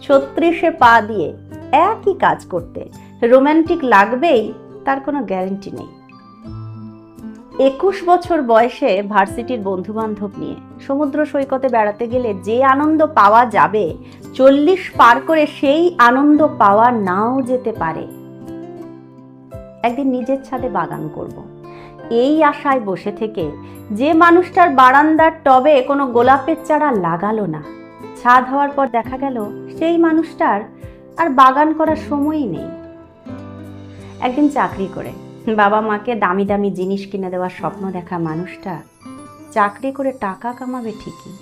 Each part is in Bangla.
ছত্রিশে পা দিয়ে একই কাজ করতে। রোম্যান্টিক লাগবেই, তার কোনো গ্যারেন্টি নেই। একুশ বছর বয়সে ভার্সিটির বন্ধু বান্ধব নিয়ে সমুদ্র সৈকতে বেড়াতে গেলে যে আনন্দ পাওয়া যাবে, চল্লিশ পার করে সেই আনন্দ পাওয়া নাও যেতে পারে। একদিন নিজের ছাদে বাগান করব। এই আশায় বসে থেকে যে মানুষটার বারান্দার টবে কোনো গোলাপের চারা লাগালো না। ছাদ হওয়ার পর দেখা গেল সেই মানুষটার আর বাগান করার সময়ই নেই। একদিন চাকরি করে। বাবা মাকে দামি দামি জিনিস কিনে দেওয়ার স্বপ্ন দেখা মানুষটা। চাকরি করে টাকা কামাবে ঠিকই,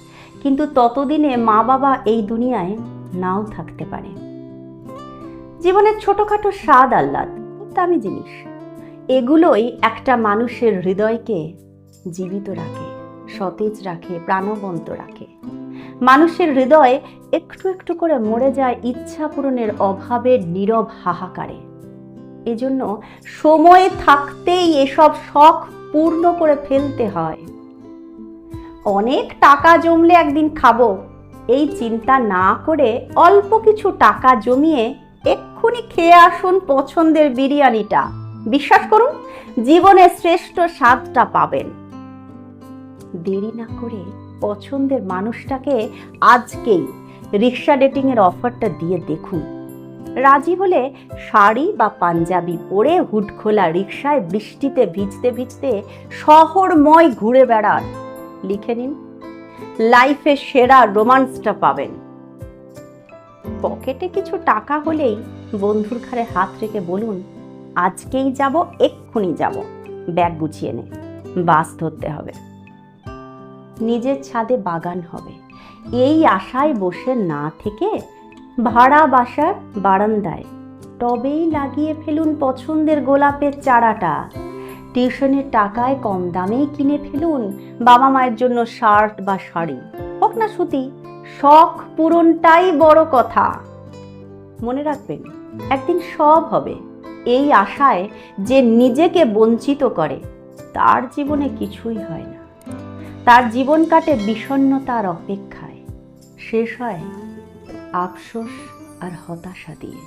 কিন্তু ততদিনে মা বাবা এই দুনিয়ায় নাও থাকতে পারে। জীবনের ছোটখাটো স্বাদ আহ্লাদ খুব দামি জিনিস, এগুলোই একটা মানুষের হৃদয়কে জীবিত রাখে। সতেজ রাখে, প্রাণবন্ত রাখে। মানুষের হৃদয়ে একটু একটু করে মরে যায় ইচ্ছা পূরণের অভাবের নীরব হাহাকারে। এজন্য সময় থাকতেই এসব শখ পূর্ণ করে ফেলতে হয়। অনেক টাকা জমলে একদিন খাব, এই চিন্তা না করে অল্প কিছু টাকা জমিয়ে এক্ষুনি খেয়ে আসুন পছন্দের বিরিয়ানিটা। বিশ্বাস করুন জীবনের শ্রেষ্ঠ স্বাদটা পাবেন। দেরি না করে পছন্দের মানুষটাকে আজকেই রিক্সা ডেটিংয়ের অফারটা দিয়ে দেখুন। রাজি হলে শাড়ি বা পাঞ্জাবি পরে হুড খোলা রিক্সায় বৃষ্টিতে ভিজতে ভিজতে শহরময় ঘুরে বেড়ান। লিখে নিন লাইফে সেরা রোমান্সটা পাবেন। পকেটে কিছু টাকা হলেই বন্ধুর ঘাড়ে হাত রেখে বলুন, আজকেই যাব, এক্ষুনি যাব। ব্যাগ গুছিয়ে নে, বাস ধরতে হবে। নিজের ছাদে বাগান হবে। এই আশায় বসে না থেকে ভাড়া বাসার বারান্দায় টবেই লাগিয়ে ফেলুন পছন্দের গোলাপের চারাটা। টিউশনের টাকায় কম দামেই কিনে ফেলুন বাবা মায়ের জন্য শার্ট বা শাড়ি। হোক না সুতি, শখ পূরণটাই বড় কথা। মনে রাখবেন, একদিন সব হবে। এই আশায় যে নিজেকে বঞ্চিত করে, তার জীবনে কিছুই হয় না। তার জীবন কাটে বিষণ্নতার অপেক্ষায়। শেষ হয় আফসোস আর হতাশা দিয়ে।